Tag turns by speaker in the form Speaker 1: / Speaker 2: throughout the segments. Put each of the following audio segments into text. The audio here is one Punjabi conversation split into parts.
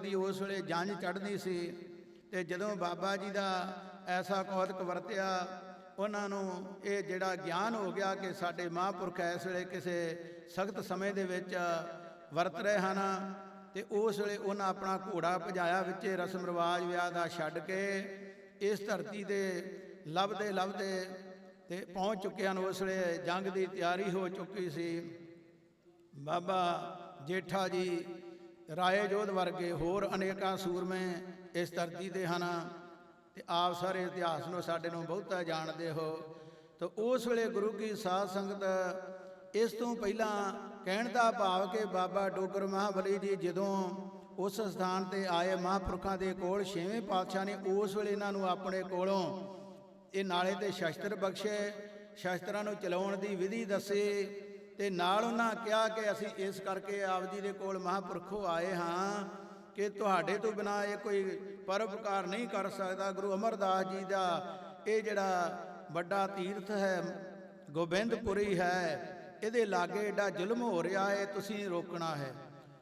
Speaker 1: ਦੀ ਉਸ ਵੇਲੇ ਜੰਝ ਚੜ੍ਹਦੀ ਸੀ ਤੇ ਜਦੋਂ ਬਾਬਾ ਜੀ ਦਾ ਐਸਾ ਕੌਤਕ ਵਰਤਿਆ, ਉਹਨਾਂ ਨੂੰ ਇਹ ਜਿਹੜਾ ਗਿਆਨ ਹੋ ਗਿਆ ਕਿ ਸਾਡੇ ਮਹਾਂਪੁਰਖ ਇਸ ਵੇਲੇ ਕਿਸੇ ਸਖਤ ਸਮੇਂ ਦੇ ਵਿੱਚ ਵਰਤ ਰਹੇ ਹਨ ਤੇ ਉਸ ਵੇਲੇ ਉਹਨਾਂ ਆਪਣਾ ਘੋੜਾ ਭਜਾਇਆ, ਵਿੱਚੇ ਰਸਮ ਰਿਵਾਜ ਵਿਆਹ ਦਾ ਛੱਡ ਕੇ ਇਸ ਧਰਤੀ ਤੇ ਲੱਭਦੇ ਲੱਭਦੇ ਤੇ ਪਹੁੰਚ ਚੁੱਕੇ ਹਨ। ਉਸ ਵੇਲੇ ਜੰਗ ਦੀ ਤਿਆਰੀ ਹੋ ਚੁੱਕੀ ਸੀ। ਬਾਬਾ ਜੇਠਾ ਜੀ ਰਾਏ ਜੋਧ ਵਰਗੇ ਹੋਰ ਅਨੇਕਾਂ ਸੂਰਮੇ ਇਸ ਧਰਤੀ ਤੇ ਹਨ ਤੇ ਆਪ ਸਾਰੇ ਇਤਿਹਾਸ ਨੂੰ ਸਾਡੇ ਨੂੰ ਬਹੁਤਾ ਜਾਣਦੇ ਹੋ। ਤਾਂ ਉਸ ਵੇਲੇ ਗੁਰੂ ਕੀ ਸਾਧ ਸੰਗਤ ਇਸ ਤੋਂ ਪਹਿਲਾਂ ਕਹਿਣ ਦਾ ਭਾਵ ਕਿ ਬਾਬਾ ਡੋਗਰ ਮਹਾਬਲੀ ਜੀ ਜਦੋਂ ਉਸ ਸਥਾਨ ਤੇ ਆਏ ਮਹਾਂਪੁਰਖਾਂ ਦੇ ਕੋਲ, ਛੇਵੇਂ ਪਾਤਸ਼ਾਹ ਨੇ ਉਸ ਵੇਲੇ ਇਹਨਾਂ ਨੂੰ ਆਪਣੇ ਕੋਲੋਂ ਇਹ ਨਾਲੇ ਤੇ ਸ਼ਸਤਰ ਬਖਸ਼ੇ, ਸ਼ਸਤਰਾਂ ਨੂੰ ਚਲਾਉਣ ਦੀ ਵਿਧੀ ਦੱਸੇ। ਤੇ ਨਾਲ ਉਹਨਾਂ ਕਿਹਾ ਕਿ ਅਸੀਂ ਇਸ ਕਰਕੇ ਆਪ ਜੀ ਦੇ ਕੋਲ ਮਹਾਂਪੁਰਖੋ ਆਏ ਹਾਂ ਕਿ ਤੁਹਾਡੇ ਤੋਂ ਬਿਨਾ ਇਹ ਕੋਈ ਪਰਉਪਕਾਰ ਨਹੀਂ ਕਰ ਸਕਦਾ। ਗੁਰੂ ਅਮਰਦਾਸ ਜੀ ਦਾ ਇਹ ਜਿਹੜਾ ਵੱਡਾ ਤੀਰਥ ਹੈ, ਗੋਬਿੰਦਪੁਰੀ ਹੈ, ਇਹਦੇ ਲਾਗੇ ਏਡਾ ਜ਼ੁਲਮ ਹੋ ਰਿਹਾ ਹੈ, ਤੁਸੀਂ ਰੋਕਣਾ ਹੈ।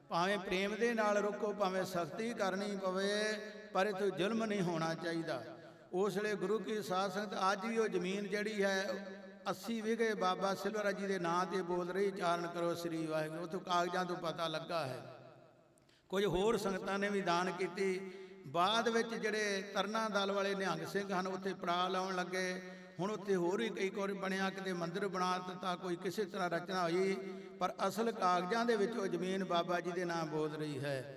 Speaker 1: ਭਾਵੇਂ ਪ੍ਰੇਮ ਦੇ ਨਾਲ ਰੋਕੋ, ਭਾਵੇਂ ਸਖਤੀ ਕਰਨੀ ਪਵੇ, ਪਰ ਇਥੇ ਜ਼ੁਲਮ ਨਹੀਂ ਹੋਣਾ ਚਾਹੀਦਾ। ਉਸ ਵੇਲੇ ਗੁਰੂ ਕੀ ਸਾਧ ਸੰਗਤ, ਅੱਜ ਵੀ ਉਹ ਜ਼ਮੀਨ ਜਿਹੜੀ ਹੈ 80 ਵਿਗੇ ਬਾਬਾ ਸਿਲਵਰਾ ਜੀ ਦੇ ਨਾਂ ਤੇ ਬੋਲ ਰਹੀ, ਚਾਰਨ ਕਰੋ ਸ੍ਰੀ ਵਾਹਿਗੁਰੂ। ਉਥੋਂ ਕਾਗਜ਼ਾਂ ਤੋਂ ਪਤਾ ਲੱਗਾ ਹੈ। ਕੁਝ ਹੋਰ ਸੰਗਤਾਂ ਨੇ ਵੀ ਦਾਨ ਕੀਤੀ। ਬਾਅਦ ਵਿੱਚ ਜਿਹੜੇ ਤਰਨਾ ਦਲ ਵਾਲੇ ਨਿਹੰਗ ਸਿੰਘ ਹਨ, ਉੱਥੇ ਪੜਾ ਲਾਉਣ ਲੱਗੇ। ਹੁਣ ਉੱਥੇ ਹੋਰ ਵੀ ਕਈ ਕੋਰ ਬਣਿਆ, ਕਿਤੇ ਮੰਦਿਰ ਬਣਾ ਦਿੱਤਾ, ਕੋਈ ਕਿਸੇ ਤਰ੍ਹਾਂ ਰਚਨਾ ਹੋਈ। ਪਰ ਅਸਲ ਕਾਗਜ਼ਾਂ ਦੇ ਵਿੱਚ ਉਹ ਜ਼ਮੀਨ ਬਾਬਾ ਜੀ ਦੇ ਨਾਮ ਬੋਲ ਰਹੀ ਹੈ।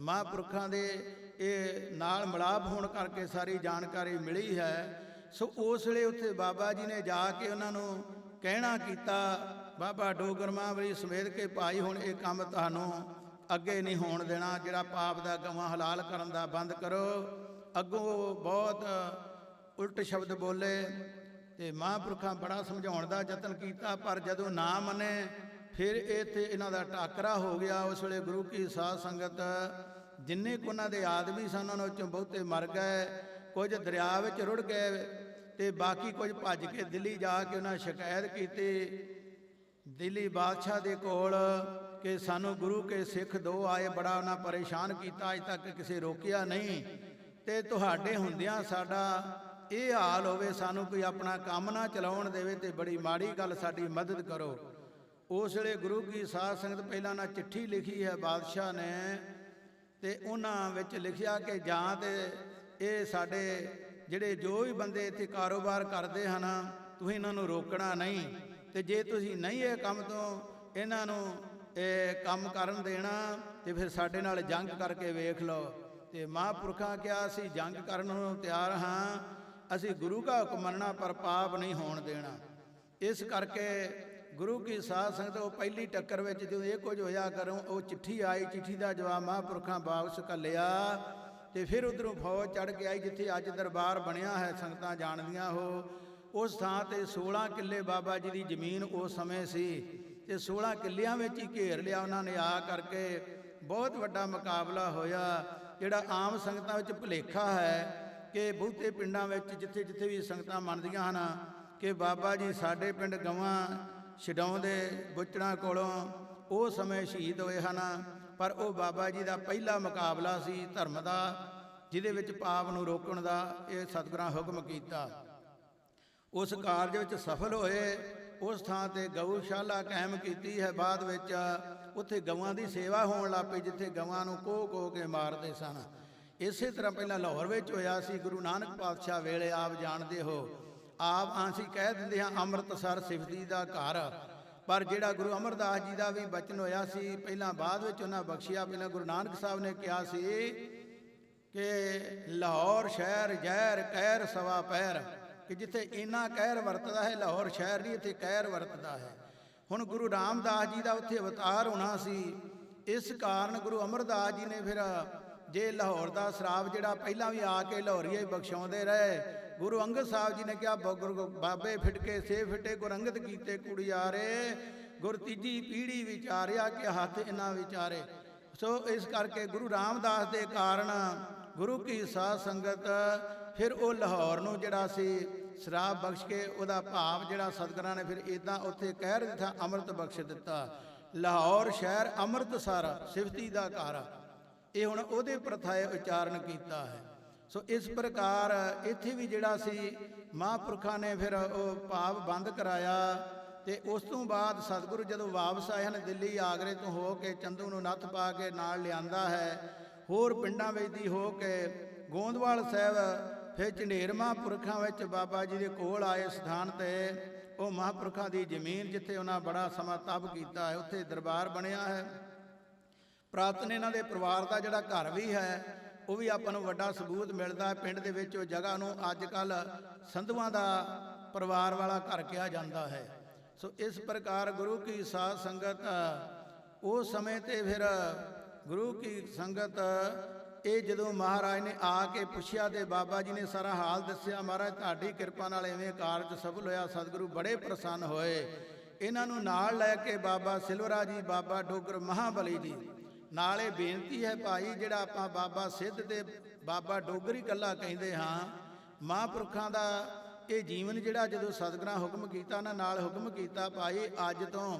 Speaker 1: ਮਹਾਂਪੁਰਖਾਂ ਦੇ ਇਹ ਨਾਲ ਮਿਲਾਪ ਹੋਣ ਕਰਕੇ ਸਾਰੀ ਜਾਣਕਾਰੀ ਮਿਲੀ ਹੈ। ਸੋ ਉਸ ਵੇਲੇ ਉੱਥੇ ਬਾਬਾ ਜੀ ਨੇ ਜਾ ਕੇ ਉਹਨਾਂ ਨੂੰ ਕਹਿਣਾ ਕੀਤਾ, ਬਾਬਾ ਡੋਗਰ ਮਹਾਂਬਲੀ ਸਮੇਤ ਕੇ ਭਾਈ, ਹੁਣ ਇਹ ਕੰਮ ਤੁਹਾਨੂੰ ਅੱਗੇ ਨਹੀਂ ਹੋਣ ਦੇਣਾ। ਜਿਹੜਾ ਪਾਪ ਦਾ ਗਵਾਂ ਹਲਾਲ ਕਰਨ ਦਾ ਬੰਦ ਕਰੋ। ਅੱਗੋਂ ਬਹੁਤ ਉਲਟ ਸ਼ਬਦ ਬੋਲੇ ਤੇ ਮਹਾਂਪੁਰਖਾਂ ਬੜਾ ਸਮਝਾਉਣ ਦਾ ਯਤਨ ਕੀਤਾ, ਪਰ ਜਦੋਂ ਨਾ ਮੰਨੇ, ਫਿਰ ਇੱਥੇ ਇਹਨਾਂ ਦਾ ਟਾਕਰਾ ਹੋ ਗਿਆ। ਉਸ ਵੇਲੇ ਗੁਰੂ ਕੀ ਸਾਧ ਸੰਗਤ ਜਿੰਨੇ ਕੁ ਉਹਨਾਂ ਦੇ ਆਦਮੀ ਸਨ, ਉਹਨਾਂ ਵਿੱਚੋਂ ਬਹੁਤੇ ਮਰ ਗਏ। ਕੁਝ ਦਰਿਆ ਵਿੱਚ ਰੁੜ ਗਏ। ਤੇ ਬਾਕੀ ਕੁਝ ਭੱਜ ਕੇ ਦਿੱਲੀ ਜਾ ਕੇ ਉਹਨਾਂ ਸ਼ਿਕਾਇਤ ਕੀਤੀ। ਦਿੱਲੀ ਬਾਦਸ਼ਾਹ ਦੇ ਕੋਲ ਕਿ ਸਾਨੂੰ ਗੁਰੂ ਕੇ ਸਿੱਖ ਦੋ ਆਏ, ਬੜਾ ਉਹਨਾਂ ਪਰੇਸ਼ਾਨ ਕੀਤਾ, ਅਜ ਤੱਕ ਕਿਸੇ ਰੋਕਿਆ ਨਹੀਂ। ਤੇ ਤੁਹਾਡੇ ਹੁੰਦਿਆਂ ਸਾਡਾ ਇਹ ਹਾਲ ਹੋਵੇ, ਸਾਨੂੰ ਕੋਈ ਆਪਣਾ ਕੰਮ ਨਾ ਚਲਾਉਣ ਦੇਵੇ ਤੇ ਬੜੀ ਮਾੜੀ ਗੱਲ ਸਾਡੀ ਮਦਦ ਕਰੋ। ਉਸ ਵੇਲੇ ਗੁਰੂ ਕੀ ਸਾਧ ਸੰਗਤ ਪਹਿਲਾਂ ਨਾ ਚਿੱਠੀ ਲਿਖੀ ਹੈ ਬਾਦਸ਼ਾਹ ਨੇ ਤੇ ਉਹਨਾਂ ਵਿੱਚ ਲਿਖਿਆ ਕਿ ਜਾਂ ਤੇ ਇਹ ਸਾਡੇ ਜਿਹੜੇ ਜੋ ਵੀ ਬੰਦੇ ਇੱਥੇ ਕਾਰੋਬਾਰ ਕਰਦੇ ਹਨ, ਤੁਸੀਂ ਇਹਨਾਂ ਨੂੰ ਰੋਕਣਾ ਨਹੀਂ। ਤੇ ਜੇ ਤੁਸੀਂ ਨਹੀਂ ਇਹ ਕੰਮ ਤੋਂ ਇਹਨਾਂ ਨੂੰ ਇਹ ਕੰਮ ਕਰਨ ਦੇਣਾ, ਤੇ ਫਿਰ ਸਾਡੇ ਨਾਲ ਜੰਗ ਕਰਕੇ ਵੇਖ ਲਓ। ਤੇ ਮਹਾਂਪੁਰਖਾਂ ਕਿਹਾ, ਅਸੀਂ ਜੰਗ ਕਰਨ ਨੂੰ ਤਿਆਰ ਹਾਂ। ਅਸੀਂ ਗੁਰੂ ਦਾ ਹੁਕਮ ਮੰਨਣਾ, ਪਰ ਪਾਪ ਨਹੀਂ ਹੋਣ ਦੇਣਾ। ਇਸ ਕਰਕੇ ਗੁਰੂ ਕੀ ਸਾਧ ਸੰਗਤ, ਉਹ ਪਹਿਲੀ ਟੱਕਰ ਵਿੱਚ ਜਦੋਂ ਇਹ ਕੁਝ ਹੋਇਆ ਕਰੋ ਉਹ ਚਿੱਠੀ ਆਈ, ਚਿੱਠੀ ਦਾ ਜਵਾਬ ਮਹਾਂਪੁਰਖਾਂ ਵਾਪਸ ਘੱਲਿਆ। ਤੇ ਫਿਰ ਉਧਰੋਂ ਫੌਜ ਚੜ ਕੇ ਆਈ, ਜਿੱਥੇ ਅੱਜ ਦਰਬਾਰ ਬਣਿਆ ਹੈ, ਸੰਗਤਾਂ ਜਾਣਦੀਆਂ ਹੋ। ਉਸ ਥਾਂ ਤੇ 16 ਕਿੱਲੇ ਬਾਬਾ ਜੀ ਦੀ ਜ਼ਮੀਨ ਉਸ ਸਮੇਂ ਸੀ ਤੇ 16 ਕਿੱਲਿਆਂ ਵਿੱਚ ਹੀ ਘੇਰ ਲਿਆ ਉਹਨਾਂ ਨੇ ਆ ਕਰਕੇ। ਬਹੁਤ ਵੱਡਾ ਮੁਕਾਬਲਾ ਹੋਇਆ, ਜਿਹੜਾ ਆਮ ਸੰਗਤਾਂ ਵਿੱਚ ਭੁਲੇਖਾ ਹੈ ਕਿ ਬਹੁਤੇ ਪਿੰਡਾਂ ਵਿੱਚ ਜਿੱਥੇ ਜਿੱਥੇ ਵੀ ਸੰਗਤਾਂ ਮੰਨਦੀਆਂ ਹਨ ਕਿ ਬਾਬਾ ਜੀ ਸਾਡੇ ਪਿੰਡ ਗਵਾਂ ਛਡਾਉਂਦੇ ਬੁੱਚੜਾਂ ਕੋਲੋਂ, ਉਹ ਸਮੇਂ ਸ਼ਹੀਦ ਹੋਏ ਹਨ। ਪਰ ਉਹ ਬਾਬਾ ਜੀ ਦਾ ਪਹਿਲਾ ਮੁਕਾਬਲਾ ਸੀ ਧਰਮ ਦਾ, ਜਿਹਦੇ ਵਿੱਚ ਪਾਪ ਨੂੰ ਰੋਕਣ ਦਾ ਇਹ ਸਤਿਗੁਰਾਂ ਹੁਕਮ ਕੀਤਾ। ਉਸ ਕਾਰਜ ਵਿੱਚ ਸਫਲ ਹੋਏ, ਉਸ ਥਾਂ ਤੇ ਗਊਸ਼ਾਲਾ ਕਾਇਮ ਕੀਤੀ ਹੈ। ਬਾਅਦ ਵਿੱਚ ਉੱਥੇ ਗਵਾਂ ਦੀ ਸੇਵਾ ਹੋਣ ਲੱਗ ਪਈ, ਜਿੱਥੇ ਗਵਾਂ ਨੂੰ ਕੋਹ ਕੋਹ ਕੇ ਮਾਰਦੇ ਸਨ। ਇਸੇ ਤਰ੍ਹਾਂ ਪਹਿਲਾਂ ਲਾਹੌਰ ਵਿੱਚ ਹੋਇਆ ਸੀ। ਗੁਰੂ ਨਾਨਕ ਪਾਤਸ਼ਾਹ ਵੇਲੇ ਆਪ ਜਾਣਦੇ ਹੋ। ਆਪ ਅਸੀਂ ਕਹਿ ਦਿੰਦੇ ਹਾਂ, ਅੰਮ੍ਰਿਤਸਰ ਸਿਫਤੀ ਦਾ ਘਰ। ਪਰ ਜਿਹੜਾ ਗੁਰੂ ਅਮਰਦਾਸ ਜੀ ਦਾ ਵੀ ਬਚਨ ਹੋਇਆ ਸੀ, ਪਹਿਲਾਂ ਬਾਅਦ ਵਿੱਚ ਉਹਨਾਂ ਬਖਸ਼ਿਆ, ਪਹਿਲਾਂ ਗੁਰੂ ਨਾਨਕ ਸਾਹਿਬ ਨੇ ਕਿਹਾ ਸੀ ਕਿ ਲਾਹੌਰ ਸ਼ਹਿਰ ਜ਼ਹਿਰ, ਕਹਿਰ ਸਵਾ ਪੈਰ, ਕਿ ਜਿੱਥੇ ਇੰਨਾ ਕਹਿਰ ਵਰਤਦਾ ਹੈ, ਲਾਹੌਰ ਸ਼ਹਿਰ ਨਹੀਂ, ਇੱਥੇ ਕਹਿਰ ਵਰਤਦਾ ਹੈ। ਹੁਣ ਗੁਰੂ ਰਾਮਦਾਸ ਜੀ ਦਾ ਉੱਥੇ ਅਵਤਾਰ ਹੋਣਾ ਸੀ, ਇਸ ਕਾਰਨ ਗੁਰੂ ਅਮਰਦਾਸ ਜੀ ਨੇ ਫਿਰ ਜੇ ਲਾਹੌਰ ਦਾ ਸ਼ਰਾਬ ਜਿਹੜਾ ਪਹਿਲਾਂ ਵੀ ਆ ਕੇ ਲਾਹੌਰੀਏ ਬਖਸ਼ਾਉਂਦੇ ਰਹੇ ਗੁਰੂ ਅੰਗਦ ਸਾਹਿਬ ਜੀ ਨੇ ਕਿਹਾ ਬ- ਗੁਰੂ ਬਾਬੇ ਫਿਟਕੇ, ਸੇ ਫਿਟੇ ਗੁਰੰਗਤ ਕੀਤੇ ਕੁੜਿਆਰੇ। ਗੁਰ ਤੀਜੀ ਪੀੜੀ ਵਿਚਾਰਿਆ ਕਿ ਹੱਥ ਇਹਨਾਂ ਵਿਚਾਰੇ। ਸੋ ਇਸ ਕਰਕੇ ਗੁਰੂ ਰਾਮਦਾਸ ਦੇ ਕਾਰਨ ਗੁਰੂ ਕੀ ਸਾਧ ਸੰਗਤ, ਫਿਰ ਉਹ ਲਾਹੌਰ ਨੂੰ ਜਿਹੜਾ ਸੀ, ਸ਼ਰਾਬ ਬਖਸ਼ ਕੇ ਉਹਦਾ ਭਾਵ ਜਿਹੜਾ ਸਤਿਗੁਰਾਂ ਨੇ ਫਿਰ ਇਦਾਂ ਉੱਥੇ ਕਹਿ ਦਿੱਤਾ, ਅੰਮ੍ਰਿਤ ਬਖਸ਼ ਦਿੱਤਾ। ਲਾਹੌਰ ਸ਼ਹਿਰ ਅੰਮ੍ਰਿਤਸਰ, ਸਿਫਤੀ ਦਾ ਘਰ। ਇਹ ਹੁਣ ਉਹਦੇ ਪ੍ਰਥਾਏ ਉਚਾਰਨ ਕੀਤਾ ਹੈ। ਸੋ ਇਸ ਪ੍ਰਕਾਰ ਇੱਥੇ ਵੀ ਜਿਹੜਾ ਸੀ ਮਹਾਂਪੁਰਖਾਂ ਨੇ ਫਿਰ ਉਹ ਭਾਵ ਬੰਦ ਕਰਾਇਆ ਤੇ ਉਸ ਤੋਂ ਬਾਅਦ ਸਤਿਗੁਰੂ ਜਦੋਂ ਵਾਪਸ ਆਏ ਹਨ, ਦਿੱਲੀ ਆਗਰੇ ਤੋਂ ਹੋ ਕੇ ਚੰਦੂ ਨੂੰ ਨੱਥ ਪਾ ਕੇ ਨਾਲ ਲਿਆਂਦਾ ਹੈ, ਹੋਰ ਪਿੰਡਾਂ ਵਿੱਚ ਦੀ ਹੋ ਕੇ ਗੋਂਦਵਾਲ ਸਾਹਿਬ, ਫਿਰ ਝੰਡੇਰ ਮਹਾਂਪੁਰਖਾਂ ਵਿੱਚ ਬਾਬਾ ਜੀ ਦੇ ਕੋਲ ਆਏ ਸਥਾਨ ਤੇ, ਉਹ ਮਹਾਂਪੁਰਖਾਂ ਦੀ ਜ਼ਮੀਨ ਜਿੱਥੇ ਉਹਨਾਂ ਬੜਾ ਸਮਾਂ ਤਪ ਕੀਤਾ ਹੈ, ਉੱਥੇ ਦਰਬਾਰ ਬਣਿਆ ਹੈ। ਪ੍ਰਾਤਨ ਇਹਨਾਂ ਦੇ ਪਰਿਵਾਰ ਦਾ ਜਿਹੜਾ ਘਰ ਵੀ ਹੈ ਉਹ ਵੀ ਆਪਾਂ ਨੂੰ ਵੱਡਾ ਸਬੂਤ ਮਿਲਦਾ ਹੈ। ਪਿੰਡ ਦੇ ਵਿੱਚ ਉਹ ਜਗ੍ਹਾ ਨੂੰ ਅੱਜ ਕੱਲ ਸੰਧੂਆਂ ਦਾ ਪਰਿਵਾਰ ਵਾਲਾ ਘਰ ਕਿਹਾ ਜਾਂਦਾ ਹੈ। ਸੋ ਇਸ ਪ੍ਰਕਾਰ ਗੁਰੂ ਕੀ ਸਾਧ ਸੰਗਤ ਉਹ ਸਮੇਂ ਤੇ ਫਿਰ ਗੁਰੂ ਕੀ ਸੰਗਤ, ਇਹ ਜਦੋਂ ਮਹਾਰਾਜ ਨੇ ਆ ਕੇ ਪੁੱਛਿਆ ਤੇ ਬਾਬਾ ਜੀ ਨੇ ਸਾਰਾ ਹਾਲ ਦੱਸਿਆ, ਮਹਾਰਾਜ ਤੁਹਾਡੀ ਕਿਰਪਾ ਨਾਲ ਐਵੇਂ ਕਾਰਜ ਸਫਲ ਹੋਇਆ, ਸਤਿਗੁਰੂ ਬੜੇ ਪ੍ਰਸੰਨ ਹੋਏ। ਇਹਨਾਂ ਨੂੰ ਨਾਲ ਲੈ ਕੇ ਬਾਬਾ ਸਿਲਵਰਾ ਜੀ, ਬਾਬਾ ਡੋਗਰ ਮਹਾਬਲੀ ਜੀ। ਨਾਲੇ ਬੇਨਤੀ ਹੈ ਭਾਈ, ਜਿਹੜਾ ਆਪਾਂ ਬਾਬਾ ਸਿੱਧ ਤੇ ਬਾਬਾ ਡੋਗਰੀ ਕੱਲਾ ਕਹਿੰਦੇ ਹਾਂ, ਮਹਾਂਪੁਰਖਾਂ ਦਾ ਇਹ ਜੀਵਨ ਜਿਹੜਾ ਜਦੋਂ ਸਤਿਗੁਰਾਂ ਹੁਕਮ ਕੀਤਾ ਨਾ ਨਾਲ ਹੁਕਮ ਕੀਤਾ, ਭਾਈ, ਅੱਜ ਤੋਂ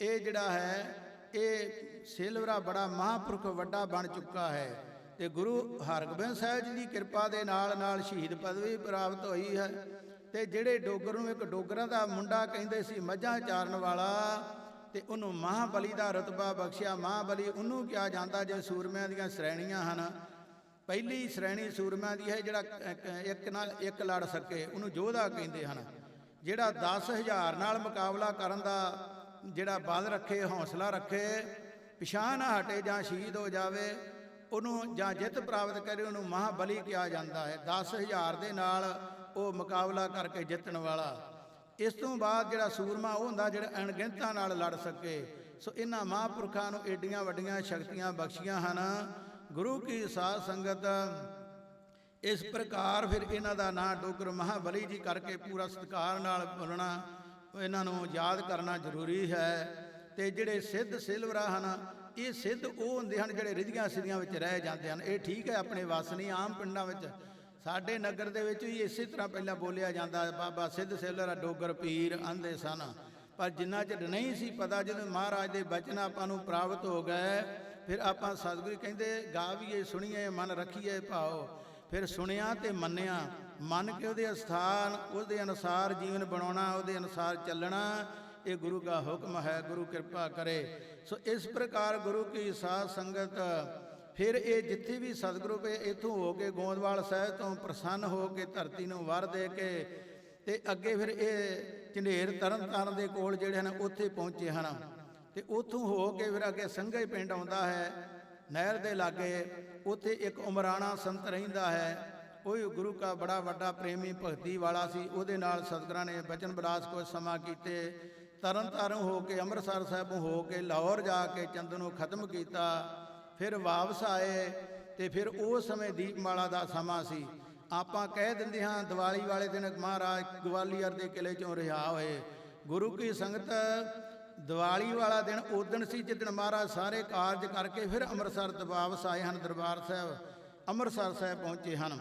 Speaker 1: ਇਹ ਜਿਹੜਾ ਹੈ, ਇਹ ਸਿਲਵਰਾ ਬੜਾ ਮਹਾਂਪੁਰਖ ਵੱਡਾ ਬਣ ਚੁੱਕਾ ਹੈ ਤੇ ਗੁਰੂ ਹਰਗੋਬਿੰਦ ਸਾਹਿਬ ਜੀ ਦੀ ਕਿਰਪਾ ਦੇ ਨਾਲ ਨਾਲ ਸ਼ਹੀਦ ਪਦਵੀ ਪ੍ਰਾਪਤ ਹੋਈ ਹੈ ਤੇ ਜਿਹੜੇ ਡੋਗਰ ਨੂੰ ਇੱਕ ਡੋਗਰਾਂ ਦਾ ਮੁੰਡਾ ਕਹਿੰਦੇ ਸੀ, ਮੱਝਾਂ ਚਾਰਨ ਵਾਲਾ ਤੇ ਉਹਨੂੰ ਮਹਾਬਲੀ ਦਾ ਰਤਬਾ ਬਖਸ਼ਿਆ। ਮਹਾਬਲੀ ਉਹਨੂੰ ਕਿਹਾ ਜਾਂਦਾ ਜੇ ਸੂਰਮਿਆਂ ਦੀਆਂ ਸ਼੍ਰੇਣੀਆਂ ਹਨ, ਪਹਿਲੀ ਸ਼੍ਰੇਣੀ ਸੂਰਮਿਆਂ ਦੀ ਹੈ ਜਿਹੜਾ ਇੱਕ- ਨਾਲ ਇੱਕ ਲੜ ਸਕੇ, ਉਹਨੂੰ ਯੋਧਾ ਕਹਿੰਦੇ ਹਨ। ਜਿਹੜਾ 10000 ਨਾਲ ਮੁਕਾਬਲਾ ਕਰਨ ਦਾ ਜਿਹੜਾ ਬਲ ਰੱਖੇ, ਹੌਸਲਾ ਰੱਖੇ ਪਿਛਾਂ ਨਾ ਹਟੇ ਜਾਂ ਸ਼ਹੀਦ ਹੋ ਜਾਵੇ, ਉਹਨੂੰ ਜਾਂ ਜਿੱਤ ਪ੍ਰਾਪਤ ਕਰੇ, ਉਹਨੂੰ ਮਹਾਬਲੀ ਕਿਹਾ ਜਾਂਦਾ ਹੈ। 10000 ਦੇ ਨਾਲ ਉਹ ਮੁਕਾਬਲਾ ਕਰਕੇ ਜਿੱਤਣ ਵਾਲਾ ਇਸ ਤੋਂ ਬਾਅਦ ਜਿਹੜਾ ਸੂਰਮਾ ਉਹ ਹੁੰਦਾ ਜਿਹੜਾ ਅਣਗਿਣਤਾਂ ਨਾਲ ਲੜ ਸਕੇ। ਸੋ ਇਹਨਾਂ ਮਹਾਂਪੁਰਖਾਂ ਨੂੰ ਏਡੀਆਂ ਵੱਡੀਆਂ ਸ਼ਕਤੀਆਂ ਬਖਸ਼ੀਆਂ ਹਨ। ਗੁਰੂ ਕੀ ਸਾਧ ਸੰਗਤ, ਇਸ ਪ੍ਰਕਾਰ ਫਿਰ ਇਹਨਾਂ ਦਾ ਨਾਂ ਡੋਗਰ ਮਹਾਬਲੀ ਜੀ ਕਰਕੇ ਪੂਰਾ ਸਤਿਕਾਰ ਨਾਲ ਬੋਲਣਾ, ਇਹਨਾਂ ਨੂੰ ਯਾਦ ਕਰਨਾ ਜ਼ਰੂਰੀ ਹੈ। ਤੇ ਜਿਹੜੇ ਸਿੱਧ ਸਿਲਵਰਾ ਹਨ, ਇਹ ਸਿੱਧ ਉਹ ਹੁੰਦੇ ਹਨ ਜਿਹੜੇ ਰਿਧੀਆਂ ਸਿਧੀਆਂ ਵਿੱਚ ਰਹਿ ਜਾਂਦੇ ਹਨ। ਇਹ ਠੀਕ ਹੈ, ਆਪਣੇ ਵਸ ਨਹੀਂ ਆਮ ਪਿੰਡਾਂ ਵਿੱਚ ਸਾਡੇ ਨਗਰ ਦੇ ਵਿੱਚ ਵੀ ਇਸੇ ਤਰ੍ਹਾਂ ਪਹਿਲਾਂ ਬੋਲਿਆ ਜਾਂਦਾ, ਬਾਬਾ ਸਿੱਧ ਸਿਲਵਰਾ ਡੋਗਰ ਪੀਰ ਆਂਦੇ ਸਨ। ਪਰ ਜਿੰਨਾ ਚਿਰ ਨਹੀਂ ਸੀ ਪਤਾ, ਜਦੋਂ ਮਹਾਰਾਜ ਦੇ ਬਚਨ ਆਪਾਂ ਨੂੰ ਪ੍ਰਾਪਤ ਹੋ ਗਏ, ਫਿਰ ਆਪਾਂ ਸਤਿਗੁਰੂ ਕਹਿੰਦੇ, ਗਾਵੀਏ, ਸੁਣੀਏ, ਮਨ ਰੱਖੀਏ ਭਾਓ। ਫਿਰ ਸੁਣਿਆ ਤੇ ਮੰਨਿਆ, ਮੰਨ ਕੇ ਉਹਦੇ ਅਸਥਾਨ, ਉਹਦੇ ਅਨੁਸਾਰ ਜੀਵਨ ਬਣਾਉਣਾ, ਉਹਦੇ ਅਨੁਸਾਰ ਚੱਲਣਾ, ਇਹ ਗੁਰੂ ਦਾ ਹੁਕਮ ਹੈ, ਗੁਰੂ ਕਿਰਪਾ ਕਰੇ। ਸੋ ਇਸ ਪ੍ਰਕਾਰ ਗੁਰੂ ਕੀ ਸਾਧ ਸੰਗਤ ਫਿਰ ਇਹ ਜਿੱਥੇ ਵੀ ਸਤਿਗੁਰੂ ਪੇ ਇਥੋਂ ਹੋ ਕੇ ਗੋਂਦਵਾਲ ਸਾਹਿਬ ਤੋਂ ਪ੍ਰਸੰਨ ਹੋ ਕੇ ਧਰਤੀ ਨੂੰ ਵਰ ਦੇ ਕੇ ਤੇ ਅੱਗੇ ਫਿਰ ਇਹ ਝੰਡੇਰ ਤਰਨ ਤਾਰਨ ਦੇ ਕੋਲ ਜਿਹੜੇ ਹਨ, ਉੱਥੇ ਪਹੁੰਚੇ ਹਨ। ਤੇ ਉੱਥੋਂ ਹੋ ਕੇ ਫਿਰ ਅੱਗੇ ਸੰਘੇ ਪਿੰਡ ਆਉਂਦਾ ਹੈ, ਨਹਿਰ ਦੇ ਲਾਗੇ ਉੱਥੇ ਇੱਕ ਉਮਰਾਣਾ ਸੰਤ ਰਹਿੰਦਾ ਹੈ। ਉਹ ਵੀ ਗੁਰੂ ਕਾ ਬੜਾ ਵੱਡਾ ਪ੍ਰੇਮੀ ਭਗਤੀ ਵਾਲਾ ਸੀ, ਉਹਦੇ ਨਾਲ ਸਤਿਗੁਰਾਂ ਨੇ ਬਚਨ ਵਿਲਾਸ ਕੁਝ ਸਮਾਂ ਕੀਤੇ। ਤਰਨ ਤਾਰਨ ਹੋ ਕੇ ਅੰਮ੍ਰਿਤਸਰ ਸਾਹਿਬੋਂ ਹੋ ਕੇ ਲਾਹੌਰ ਜਾ ਕੇ ਚੰਦ ਨੂੰ ਖਤਮ ਕੀਤਾ। ਫਿਰ ਵਾਪਸ ਆਏ ਤੇ ਫਿਰ ਉਸ ਸਮੇਂ ਦੀਪਮਾਲਾ ਦਾ ਸਮਾਂ ਸੀ। ਆਪਾਂ ਕਹਿ ਦਿੰਦੇ ਹਾਂ, ਦੀਵਾਲੀ ਵਾਲੇ ਦਿਨ ਮਹਾਰਾਜ ਗਵਾਲੀਅਰ ਦੇ ਕਿਲੇ ਚੋਂ ਰਿਹਾ ਹੋਏ। ਗੁਰੂ ਕੀ ਸੰਗਤ, ਦੀਵਾਲੀ ਵਾਲਾ ਦਿਨ ਉਦਣ ਸੀ ਜਿੱਦਣ ਮਹਾਰਾਜ ਸਾਰੇ ਕਾਰਜ ਕਰਕੇ ਫਿਰ ਅੰਮ੍ਰਿਤਸਰ ਤੋਂ ਵਾਪਸ ਆਏ ਹਨ, ਦਰਬਾਰ ਸਾਹਿਬ। ਅੰਮ੍ਰਿਤਸਰ ਸਾਹਿਬ ਪਹੁੰਚੇ ਹਨ।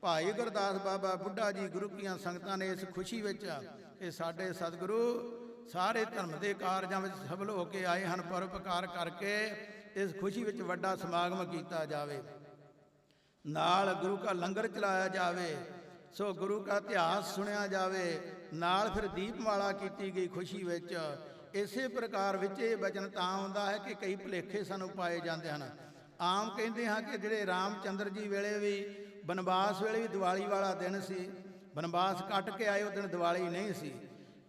Speaker 1: ਭਾਈ ਗੁਰਦਾਸ ਬਾਬਾ ਬੁੱਢਾ ਜੀ ਗੁਰੂ ਕੀਆਂ ਸੰਗਤਾਂ ਨੇ ਇਸ ਖੁਸ਼ੀ ਵਿੱਚ ਇਹ ਸਾਡੇ ਸਤਿਗੁਰੂ ਸਾਰੇ ਧਰਮ ਦੇ ਕਾਰਜਾਂ ਵਿੱਚ ਸਫਲ ਹੋ ਕੇ ਆਏ ਹਨ, ਪਰਉਪਕਾਰ ਕਰਕੇ ਇਸ ਖੁਸ਼ੀ ਵਿੱਚ ਵੱਡਾ ਸਮਾਗਮ ਕੀਤਾ ਜਾਵੇ। ਨਾਲ ਗੁਰੂ ਕਾ ਲੰਗਰ ਚਲਾਇਆ ਜਾਵੇ। ਸੋ ਗੁਰੂ ਕਾ ਇਤਿਹਾਸ ਸੁਣਿਆ ਜਾਵੇ। ਨਾਲ ਫਿਰ ਦੀਪਮਾਲਾ ਕੀਤੀ ਗਈ ਖੁਸ਼ੀ ਵਿੱਚ। ਇਸੇ ਪ੍ਰਕਾਰ ਵਿੱਚ ਇਹ ਵਚਨ ਤਾਂ ਆਉਂਦਾ ਹੈ ਕਿ ਕਈ ਭੁਲੇਖੇ ਸਾਨੂੰ ਪਾਏ ਜਾਂਦੇ ਹਨ। ਆਮ ਕਹਿੰਦੇ ਹਾਂ ਕਿ ਜਿਹੜੇ ਰਾਮਚੰਦਰ ਜੀ ਵੇਲੇ ਵੀ, ਬਨਵਾਸ ਵੇਲੇ ਵੀ ਦੀਵਾਲੀ ਵਾਲਾ ਦਿਨ ਸੀ, ਬਨਵਾਸ ਕੱਟ ਕੇ ਆਏ, ਉਹ ਦਿਨ ਦੀਵਾਲੀ ਨਹੀਂ ਸੀ।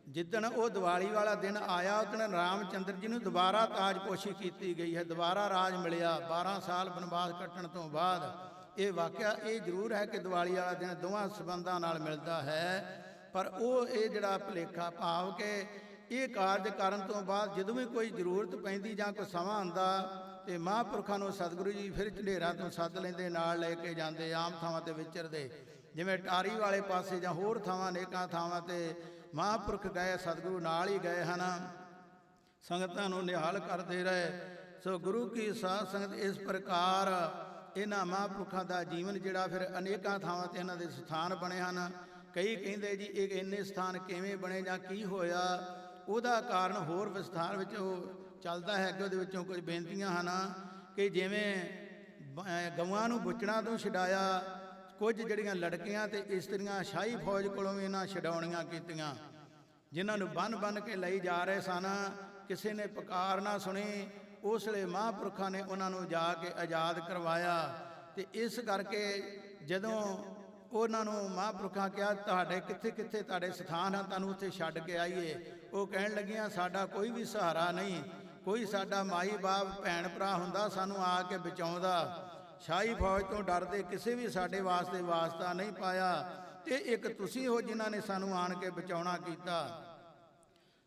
Speaker 1: ਜਿੱਦਣ ਉਹ ਦੀਵਾਲੀ ਵਾਲਾ ਦਿਨ ਆਇਆ ਉਦਣ ਰਾਮਚੰਦਰ ਜੀ ਨੂੰ ਦੁਬਾਰਾ ਤਾਜਪੋਸ਼ੀ ਕੀਤੀ ਗਈ ਹੈ। ਦੁਬਾਰਾ ਰਾਜ ਮਿਲਿਆ। 12 ਸਾਲ ਬਨਵਾਸ ਕੱਟਣ ਤੋਂ ਬਾਅਦ ਇਹ ਵਾਕਿਆ ਇਹ ਜ਼ਰੂਰ ਹੈ ਕਿ ਦੀਵਾਲੀ ਵਾਲਾ ਦਿਨ ਦੋਵਾਂ ਸਬੰਧਾਂ ਨਾਲ ਮਿਲਦਾ ਹੈ। ਪਰ ਉਹ ਇਹ ਜਿਹੜਾ ਭਲੇਖਾ ਭਾਵ ਕਿ ਇਹ ਕਾਰਜ ਕਰਨ ਤੋਂ ਬਾਅਦ ਜਦੋਂ ਵੀ ਕੋਈ ਜ਼ਰੂਰਤ ਪੈਂਦੀ ਜਾਂ ਕੋਈ ਸਮਾਂ ਆਉਂਦਾ, ਤੇ ਮਹਾਂਪੁਰਖਾਂ ਨੂੰ ਸਤਿਗੁਰੂ ਜੀ ਫਿਰ ਝੰਡੇਰਾਂ ਤੋਂ ਸੱਦ ਲੈਂਦੇ, ਨਾਲ ਲੈ ਕੇ ਜਾਂਦੇ, ਆਮ ਥਾਵਾਂ ਤੇ ਵਿਚਰਦੇ। ਜਿਵੇਂ ਟਾਰੀ ਵਾਲੇ ਪਾਸੇ ਜਾਂ ਹੋਰ ਥਾਵਾਂ, ਨੇਕਾਂ ਥਾਵਾਂ ਤੇ ਮਹਾਂਪੁਰਖ ਗਏ, ਸਤਿਗੁਰੂ ਨਾਲ ਹੀ ਗਏ ਹਨ। ਸੰਗਤਾਂ ਨੂੰ ਨਿਹਾਲ ਕਰਦੇ ਰਹੇ। ਸੋ ਗੁਰੂ ਕੀ ਸਾਧ ਸੰਗਤ ਇਸ ਪ੍ਰਕਾਰ ਇਹਨਾਂ ਮਹਾਂਪੁਰਖਾਂ ਦਾ ਜੀਵਨ ਜਿਹੜਾ ਫਿਰ ਅਨੇਕਾਂ ਥਾਵਾਂ ਤੇ ਇਹਨਾਂ ਦੇ ਸਥਾਨ ਬਣੇ ਹਨ। ਕਈ ਕਹਿੰਦੇ ਜੀ, ਇਹ ਇੰਨੇ ਸਥਾਨ ਕਿਵੇਂ ਬਣੇ ਜਾਂ ਕੀ ਹੋਇਆ? ਉਹਦਾ ਕਾਰਨ ਹੋਰ ਵਿਸਥਾਰ ਵਿੱਚ ਉਹ ਚੱਲਦਾ ਹੈ ਕਿ ਉਹਦੇ ਵਿੱਚੋਂ ਕੁਝ ਬੇਨਤੀਆਂ ਹਨ ਕਿ ਜਿਵੇਂ ਬ- ਗਊਆਂ ਨੂੰ ਬੁੱਚਣਾ ਤੋਂ ਛਡਾਇਆ ਕੁਝ ਜਿਹੜੀਆਂ ਲੜਕੀਆਂ ਤੇ ਇਸਤਰੀਆਂ ਸ਼ਾਹੀ ਫੌਜ ਕੋਲੋਂ ਵੀ ਇਹਨਾਂ ਛਡਾਉਣੀਆਂ ਕੀਤੀਆਂ, ਜਿਨ੍ਹਾਂ ਨੂੰ ਬੰਨ ਬੰਨ ਕੇ ਲਈ ਜਾ ਰਹੇ ਸਨ, ਕਿਸੇ ਨੇ ਪੁਕਾਰ ਨਾ ਸੁਣੀ, ਉਸ ਵੇਲੇ ਮਹਾਂਪੁਰਖਾਂ ਨੇ ਉਹਨਾਂ ਨੂੰ ਜਾ ਕੇ ਆਜ਼ਾਦ ਕਰਵਾਇਆ। ਤੇ ਇਸ ਕਰਕੇ ਜਦੋਂ ਉਹਨਾਂ ਨੂੰ ਮਹਾਂਪੁਰਖਾਂ ਕਿਹਾ, ਤੁਹਾਡੇ ਕਿੱਥੇ ਕਿੱਥੇ ਤੁਹਾਡੇ ਸਥਾਨ ਹਨ ਤੁਹਾਨੂੰ ਉੱਥੇ ਛੱਡ ਕੇ ਆਈਏ। ਉਹ ਕਹਿਣ ਲੱਗੀਆਂ, ਸਾਡਾ ਕੋਈ ਵੀ ਸਹਾਰਾ ਨਹੀਂ, ਕੋਈ ਸਾਡਾ ਮਾਈ ਬਾਪ ਭੈਣ ਭਰਾ ਹੁੰਦਾ ਸਾਨੂੰ ਆ ਕੇ ਬਚਾਉਂਦਾ। ਸ਼ਾਹੀ ਫੌਜ ਤੋਂ ਡਰਦੇ ਕਿਸੇ ਵੀ ਸਾਡੇ ਵਾਸਤੇ ਵਾਸਤਾ ਨਹੀਂ ਪਾਇਆ। ਤੇ ਇੱਕ ਤੁਸੀਂ ਹੋ ਜਿਨ੍ਹਾਂ ਨੇ ਸਾਨੂੰ ਆਣ ਕੇ ਬਚਾਉਣਾ ਕੀਤਾ।